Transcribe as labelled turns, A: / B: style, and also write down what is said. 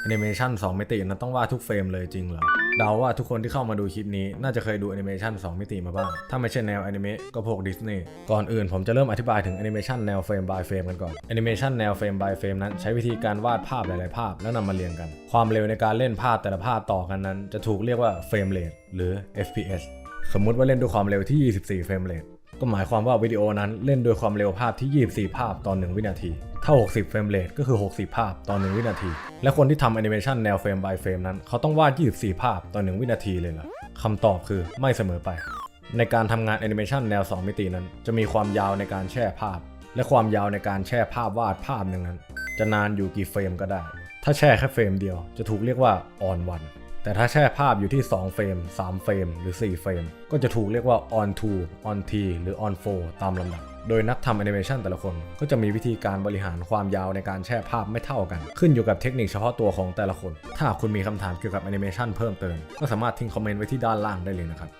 A: แอนิเมชัน2มิตินั้นต้องวาดทุกเฟรมเลยจริงเหรอ เดาว่าทุกคนที่เข้ามาดูคลิปนี้ น่าจะเคยดูแอนิเมชัน2มิติมาบ้าง ถ้าไม่ใช่แนวแอนิเมะก็พวกดิสนีย์ก่อนอื่นผมจะเริ่มอธิบายถึงแอนิเมชันแนวเฟรม by เฟรมกันก่อนแอนิเมชันแนวเฟรม by เฟรมนั้นใช้วิธีการวาดภาพหลาย ๆ ภาพแล้วนำมาเรียงกัน ความเร็วในการเล่นภาพแต่ละภาพต่อกันนั้น จะถูกเรียกว่าเฟรมเรทหรือ FPS สมมุติว่าเล่นด้วยความเร็วที่ 24 เฟรมเรท ก็หมายความว่าวิดีโอนั้นเล่นโดยความเร็วภาพที่ 24 ภาพต่อ 1 วินาที ถ้า 60 เฟรมเรทก็คือ 60 ภาพต่อ 1 วินาที และคนที่ทำแอนิเมชันแนวเฟรม by เฟรมนั้น เขาต้องวาด 24 ภาพต่อ 1 วินาทีเลยเหรอคำตอบคือไม่เสมอไป ในการทำงานแอนิเมชันแนว 2 มิตินั้น จะมีความยาวในการแช่ภาพ และความยาวในการแช่ภาพวาดภาพหนึ่งนั้น จะนานอยู่กี่เฟรมก็ได้ ถ้าแช่แค่เฟรมเดียวจะถูกเรียกว่า on one แต่ถ้าแช่ภาพอยู่ที่ 2 เฟรม 3 เฟรม หรือ 4 เฟรม ก็จะถูกเรียกว่า on 2 on t หรือ on 4ตามลำดับ โดยนักทำแอนิเมชันแต่ละคน ก็จะมีวิธีการบริหารความยาวในการแช่ภาพไม่เท่ากัน ขึ้นอยู่กับเทคนิคเฉพาะตัวของแต่ละคน ถ้าหากคุณมีคำถามเกี่ยวกับแอนิเมชันเพิ่มเติม ก็สามารถทิ้งคอมเมนต์ไว้ที่ด้านล่างได้เลยนะครับ